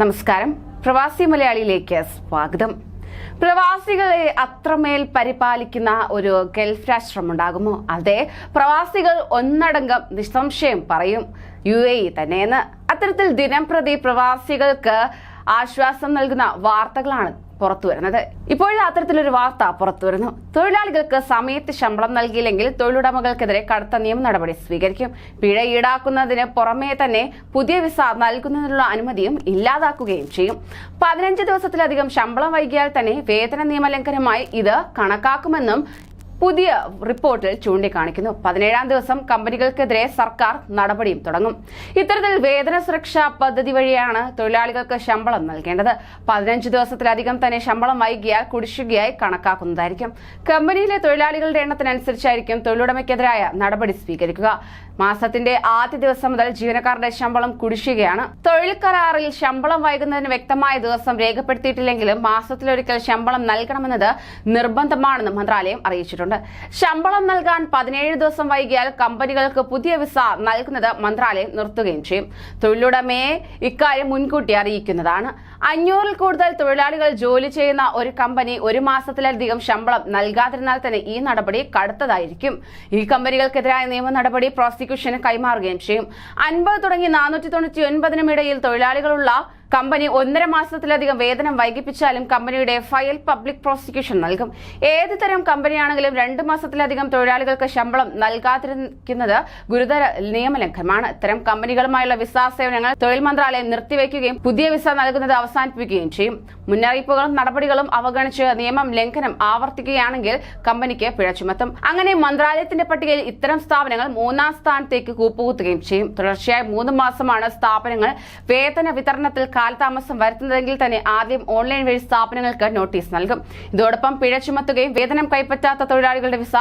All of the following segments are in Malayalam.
നമസ്കാരം. പ്രവാസി മലയാളിയിലേക്ക് സ്വാഗതം. പ്രവാസികളെ അത്രമേൽ പരിപാലിക്കുന്ന ഒരു ഗൾഫ് രാഷ്ട്രമുണ്ടാകുമോ അതെ പ്രവാസികൾ ഒന്നടങ്കം നിസ്സംശയം പറയും. യു എ ഇ തന്നെയെന്ന്. അത്തരത്തിൽ ദിനം പ്രതി പ്രവാസികൾക്ക് ആശ്വാസം നൽകുന്ന വാർത്തകളാണ് പുറത്തു വരുന്നത്. ഇപ്പോഴും അത്തരത്തിലൊരു വാർത്ത പുറത്തു വരുന്നു. തൊഴിലാളികൾക്ക് സമയത്ത് ശമ്പളം നൽകിയില്ലെങ്കിൽ തൊഴിലുടമകൾക്കെതിരെ കടുത്ത നിയമ നടപടി സ്വീകരിക്കും. പിഴ ഈടാക്കുന്നതിന് പുറമേ തന്നെ പുതിയ വിസ നൽകുന്നതിനുള്ള അനുമതിയും ഇല്ലാതാക്കുകയും ചെയ്യും. പതിനഞ്ച് ദിവസത്തിലധികം ശമ്പളം വൈകിയാൽ തന്നെ വേതന നിയമലംഘനമായി ഇത് കണക്കാക്കുമെന്നും പുതിയ റിപ്പോർട്ടിൽ ചൂണ്ടിക്കാണിക്കുന്നു. പതിനേഴാം ദിവസം കമ്പനികൾക്കെതിരെ സർക്കാർ നടപടിയും തുടങ്ങും. ഇത്തരത്തിൽ വേതന സുരക്ഷാ പദ്ധതി വഴിയാണ് തൊഴിലാളികൾക്ക് ശമ്പളം നൽകേണ്ടത്. പതിനഞ്ച് ദിവസത്തിലധികം തന്നെ ശമ്പളം വൈകിയാൽ കുടിശ്ശികയായി കണക്കാക്കുന്നതായിരിക്കും. കമ്പനിയിലെ തൊഴിലാളികളുടെ എണ്ണത്തിനനുസരിച്ചായിരിക്കും തൊഴിലുടമയ്ക്കെതിരായ നടപടി സ്വീകരിക്കുക. മാസത്തിന്റെ ആദ്യ ദിവസം മുതൽ ജീവനക്കാരുടെ ശമ്പളം കുടിശ്ശികയാണ്. തൊഴിൽ കരാറിൽ ശമ്പളം വൈകുന്നതിന് വ്യക്തമായ ദിവസം രേഖപ്പെടുത്തിയിട്ടില്ലെങ്കിലും മാസത്തിലൊരിക്കൽ ശമ്പളം നൽകണമെന്നത് നിർബന്ധമാണെന്ന് മന്ത്രാലയം അറിയിച്ചിട്ടുണ്ട്. ശമ്പളം നൽകാൻ പതിനേഴ് ദിവസം വൈകിയാൽ കമ്പനികൾക്ക് പുതിയ വിസ നൽകുന്നത് മന്ത്രാലയം നിർത്തുകയും ചെയ്യും. തൊഴിലുടമയെ ഇക്കാര്യം മുൻകൂട്ടി അറിയിക്കുന്നതാണ്. അഞ്ഞൂറിൽ കൂടുതൽ തൊഴിലാളികൾ ജോലി ചെയ്യുന്ന ഒരു കമ്പനി ഒരു മാസത്തിലധികം ശമ്പളം നൽകാതിരുന്നാൽ തന്നെ ഈ നടപടി കടുത്തതായിരിക്കും. ഈ കമ്പനികൾക്കെതിരായ നിയമ നടപടി പ്രോസിക്യൂഷന് കൈമാറുകയും ചെയ്യും. അൻപത് തുടങ്ങി നാനൂറ്റി തൊണ്ണൂറ്റി ഒൻപതിനും ഇടയിൽ തൊഴിലാളികളുള്ള കമ്പനി ഒന്നര മാസത്തിലധികം വേതനം വൈകിപ്പിച്ചാലും കമ്പനിയുടെ ഫയൽ പബ്ലിക് പ്രോസിക്യൂഷൻ നൽകും. ഏത് തരം കമ്പനിയാണെങ്കിലും രണ്ട് മാസത്തിലധികം തൊഴിലാളികൾക്ക് ശമ്പളം നൽകാതിരിക്കുന്നത് ഗുരുതര നിയമലംഘനമാണ് ഇത്തരം കമ്പനികളുമായുള്ള വിസ സേവനങ്ങൾ തൊഴിൽ മന്ത്രാലയം നിർത്തിവെക്കുകയും പുതിയ വിസ നൽകുന്നത് അവസാനിപ്പിക്കുകയും ചെയ്യും. മുന്നറിയിപ്പുകളും നടപടികളും അവഗണിച്ച് നിയമം ലംഘനം ആവർത്തിക്കുകയാണെങ്കിൽ കമ്പനിക്ക് പിഴ ചുമത്തും. അങ്ങനെ മന്ത്രാലയത്തിന്റെ പട്ടികയിൽ ഇത്തരം സ്ഥാപനങ്ങൾ മൂന്നാം സ്ഥാനത്തേക്ക് കൂപ്പുകുത്തുകയും ചെയ്യും. തുടർച്ചയായി മൂന്ന് മാസമാണ് സ്ഥാപനങ്ങൾ വേതന വിതരണത്തിൽ കാലതാമസം വരുത്തുന്നതെങ്കിൽ തന്നെ ആദ്യം ഓൺലൈൻ വഴി സ്ഥാപനങ്ങൾക്ക് നോട്ടീസ് നൽകും. ഇതോടൊപ്പം പിഴ ചുമത്തുകയും വേതനം കൈപ്പറ്റാത്ത തൊഴിലാളികളുടെ വിസ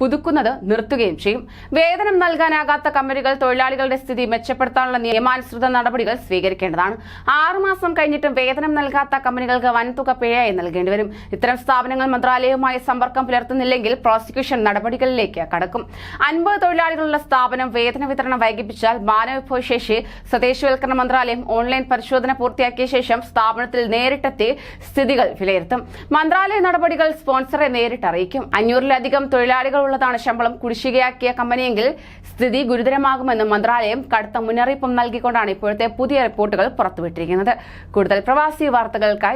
പുതുക്കുന്നത് നിർത്തുകയും ചെയ്യും. വേതനം നൽകാനാകാത്ത കമ്പനികൾ തൊഴിലാളികളുടെ സ്ഥിതി മെച്ചപ്പെടുത്താനുള്ള നിയമാനുസൃത നടപടികൾ സ്വീകരിക്കേണ്ടതാണ്. ആറുമാസം കഴിഞ്ഞിട്ടും വേതനം നൽകാത്ത കമ്പനികൾക്ക് വൻതുക പിഴയായി നൽകേണ്ടി വരും. ഇത്തരം സ്ഥാപനങ്ങൾ മന്ത്രാലയവുമായി സമ്പർക്കം പുലർത്തുന്നില്ലെങ്കിൽ പ്രോസിക്യൂഷൻ നടപടികളിലേക്ക് കടക്കും. അൻപത് തൊഴിലാളികളുള്ള സ്ഥാപനം വേതന വിതരണം വൈകിപ്പിച്ചാൽ മാനവവിഭവശേഷി സ്വദേശിവൽക്കരണ മന്ത്രാലയം ഓൺലൈൻ പരിശോധന പൂർത്തിയാക്കിയ ശേഷം സ്ഥാപനത്തിൽ നേരിട്ടെത്തി സ്ഥിതികൾ വിലയിരുത്തും. മന്ത്രാലയ നടപടികൾ സ്പോൺസറെ നേരിട്ട് അറിയിക്കും. അഞ്ഞൂറിലധികം തൊഴിലാളികൾ ഉള്ളതാണ് ശമ്പളം കുടിശ്ശികയാക്കിയ കമ്പനിയെങ്കിൽ സ്ഥിതി ഗുരുതരമാകുമെന്ന് മന്ത്രാലയം കടുത്ത മുന്നറിയിപ്പും നൽകിക്കൊണ്ടാണ് ഇപ്പോഴത്തെ പുതിയ റിപ്പോർട്ടുകൾ പുറത്തുവിട്ടിരിക്കുന്നത്. കൂടുതൽ പ്രവാസി വാർത്തകൾക്കായി